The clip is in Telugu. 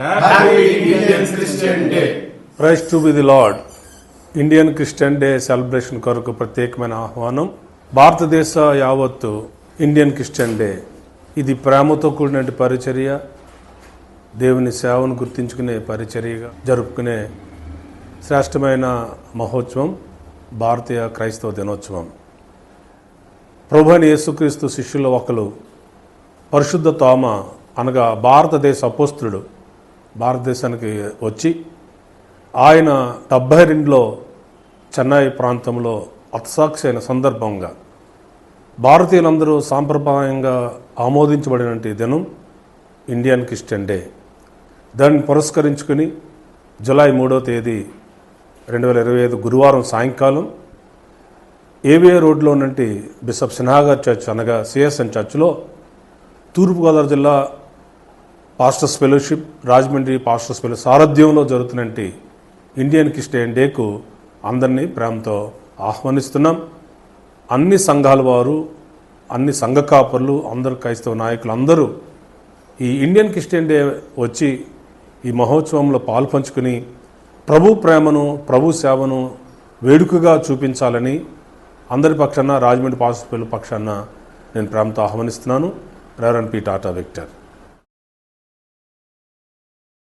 Happy Indian Christian Day. Praise to be the lord Indian Christian day celebration కొరకు ప్రత్యేకమైన ఆహ్వానం. భారతదేశ యావత్తు ఇండియన్ క్రిస్టియన్ డే ఇది ప్రేమతో కూడిన పరిచర్య దేవుని సేవను గుర్తించుకునే పరిచర్యగా జరుపుకునే శ్రేష్టమైన మహోత్సవం భారతీయ క్రైస్తవ దినోత్సవం. ప్రభుని యేసుక్రీస్తు శిష్యుల ఒకరు పరిశుద్ధ తోమ అనగా భారతదేశ అపోస్తుడు భారతదేశానికి వచ్చి ఆయన డెబ్బై రెండులో చెన్నై ప్రాంతంలో అత్సాక్షి అయిన సందర్భంగా భారతీయులందరూ సాంప్రదాయంగా ఆమోదించబడినటువంటి దినం ఇండియన్ క్రిస్టియన్ డే. దాన్ని పురస్కరించుకుని జూలై మూడో తేదీ రెండు వేల ఇరవై ఐదు గురువారం సాయంకాలం ఏవిఏ రోడ్లో నుండి బిషప్ సిన్హాగర్ చర్చ్ అనగా సిఎస్ఎన్ చర్చ్లో తూర్పుగోదావరి జిల్లా pastors fellowship Rajahmundry pastors fellow సారథ్యంలో జరుగుతున్నటి ఇండియన్ క్రిస్టియన్ డేకు అందరినీ ప్రేమతో ఆహ్వానిస్తున్నాం. అన్ని సంఘాల వారు అన్ని సంఘ కాపర్లు అందరు క్రైస్తవ నాయకులు అందరూ ఈ ఇండియన్ క్రిస్టియన్ డే వచ్చి ఈ మహోత్సవంలో పాల్పంచుకుని ప్రభు ప్రేమను ప్రభు సేవను వేడుకగా చూపించాలని అందరి పక్షాన రాజమండ్రి పాస్టర్స్ పక్షాన నేను ప్రేమతో ఆహ్వానిస్తున్నాను. Reverend P Tata Victor.